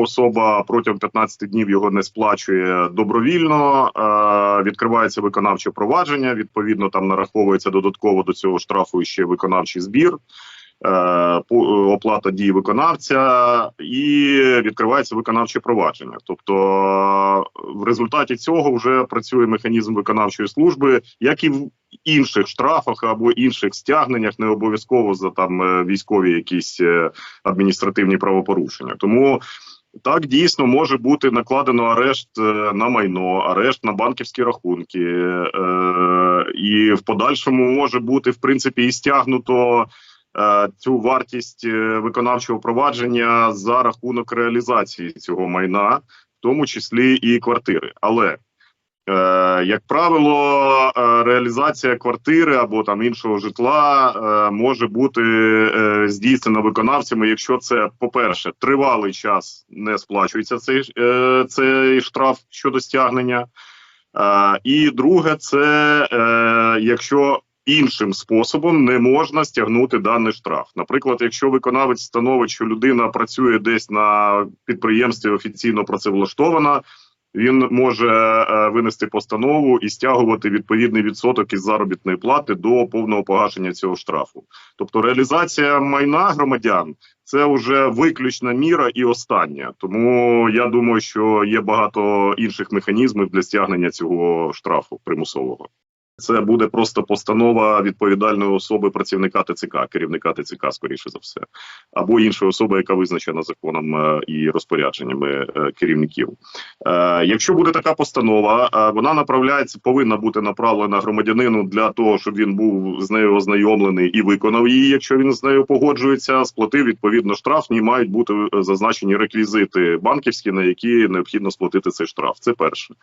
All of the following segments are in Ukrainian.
особа протягом 15 днів його не сплачує добровільно, е, відкривається виконавче провадження. Відповідно, там нараховується додатково до цього штрафу ще виконавчий збір. е, Оплата дій виконавця і відкривається виконавче провадження. Тобто, е, в результаті цього вже працює механізм виконавчої служби, як і в інших штрафах або інших стягненнях, не обов'язково за там військові якісь адміністративні правопорушення. Тому так дійсно може бути накладено арешт е, на майно, арешт на банківські рахунки, е, і в подальшому може бути в принципі і стягнуто. е, Цю вартість е, виконавчого провадження за рахунок реалізації цього майна, в тому числі і квартири. Але як правило, е, реалізація квартири або там іншого житла е, може бути е, здійснена виконавцями, якщо це, по-перше, тривалий час не сплачується цей, е, цей штраф щодо стягнення. Е, і друге, це е, якщо іншим способом не можна стягнути даний штраф. Наприклад, якщо виконавець встановить, що людина працює десь на підприємстві офіційно працевлаштована, він може е, винести постанову і стягувати відповідний відсоток із заробітної плати до повного погашення цього штрафу. Тобто реалізація майна громадян це вже виключна міра і остання. Тому я думаю, що є багато інших механізмів для стягнення цього штрафу примусового. Це буде просто постанова відповідальної особи працівника ТЦК, керівника ТЦК, скоріше за все, або іншої особи, яка визначена законом е, і розпорядженнями е, керівників. Е, Якщо буде така постанова, вона направляється, повинна бути направлена громадянину для того, щоб він був з нею ознайомлений і виконав її. Якщо він з нею погоджується, сплатив відповідно штраф. В ній мають бути зазначені реквізити банківські, на які необхідно сплатити цей штраф. Це перше.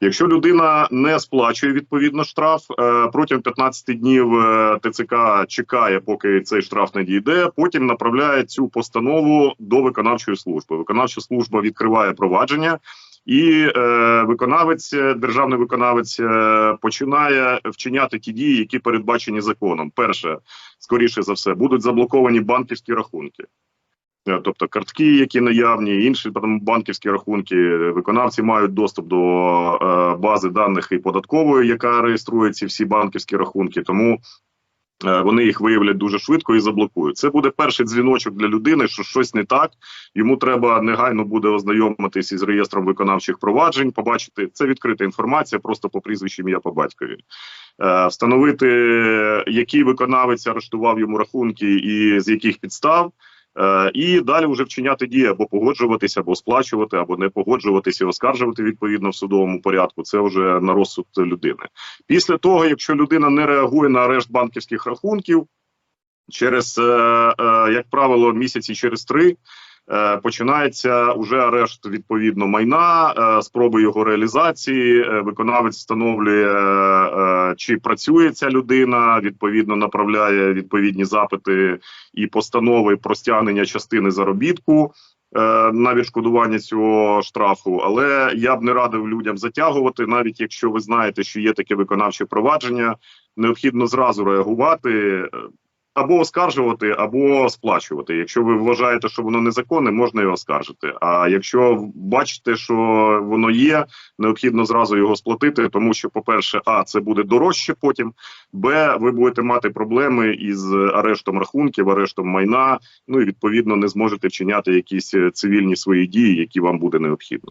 Якщо людина не сплачує відповідно штраф е, протягом 15 днів е, ТЦК чекає, поки цей штраф не дійде. Потім направляє цю постанову до виконавчої служби. Виконавча служба відкриває провадження. І е, виконавець, е, державний виконавець, е, починає вчиняти ті дії, які передбачені законом. Перше, скоріше за все, будуть заблоковані банківські рахунки. Е, Тобто картки, які наявні, інші там банківські рахунки, виконавці мають доступ до е, бази даних і податкової, яка реєструє ці всі банківські рахунки. Тому е, вони їх виявлять дуже швидко і заблокують. Це буде перший дзвіночок для людини, що щось не так. Йому треба негайно буде ознайомитись із реєстром виконавчих проваджень, побачити це відкрита інформація, просто по прізвищу ім'я по батькові. Встановити, який виконавець арештував йому рахунки і з яких підстав. Е, і далі вже вчиняти дії або погоджуватися, або сплачувати, або не погоджуватися, і оскаржувати відповідно в судовому порядку. Це вже на розсуд людини. Після того, якщо людина не реагує на арешт банківських рахунків, через, е, е, як правило, місяці через три. Е, Починається уже арешт відповідно майна, е, спроби його реалізації. Е, Виконавець встановлює, чи працює ця людина, відповідно направляє відповідні запити і постанови про стягнення частини заробітку на відшкодування цього штрафу. Але я б не радив людям затягувати, навіть якщо ви знаєте, що є таке виконавче провадження, необхідно зразу реагувати. Або оскаржувати, або сплачувати. Якщо ви вважаєте, що воно незаконне, можна його оскаржити. А якщо бачите, що воно є, необхідно зразу його сплатити, тому що, по-перше, а це буде дорожче потім. Б, ви будете мати проблеми із арештом рахунків, арештом майна. Ну і відповідно не зможете вчиняти якісь е, цивільні свої дії, які вам буде необхідно.